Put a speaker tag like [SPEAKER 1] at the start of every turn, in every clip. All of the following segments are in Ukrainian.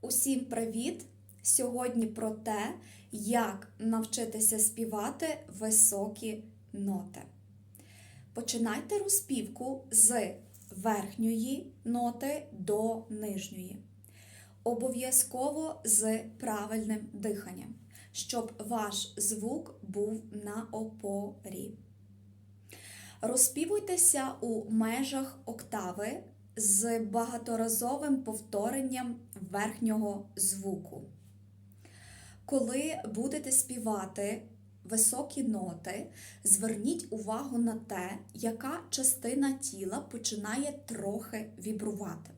[SPEAKER 1] Усім привіт! Сьогодні про те, як навчитися співати високі ноти. Починайте розпівку з верхньої ноти до нижньої. Обов'язково з правильним диханням, щоб ваш звук був на опорі. Розпівуйтеся у межах октави з багаторазовим повторенням верхнього звуку. Коли будете співати високі ноти, зверніть увагу на те, яка частина тіла починає трохи вібрувати.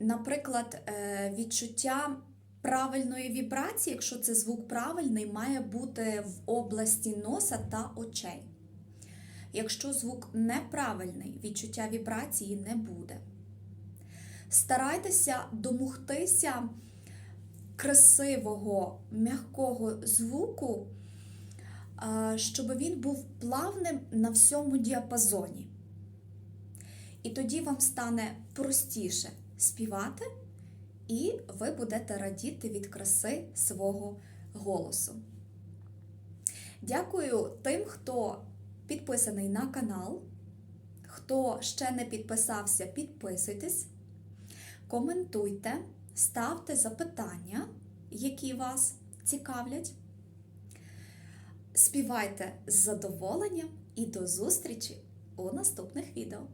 [SPEAKER 1] Наприклад, е, відчуття правильної вібрації, якщо це звук правильний, має бути в області носа та очей. Якщо звук неправильний, відчуття вібрації не буде. Старайтеся домогтися красивого, м'якого звуку, щоб він був плавним на всьому діапазоні. І тоді вам стане простіше співати, і ви будете радіти від краси свого голосу. Дякую тим, хто підписаний на канал. Хто ще не підписався, підписуйтесь, коментуйте, ставте запитання, які вас цікавлять. Співайте з задоволенням і до зустрічі у наступних відео.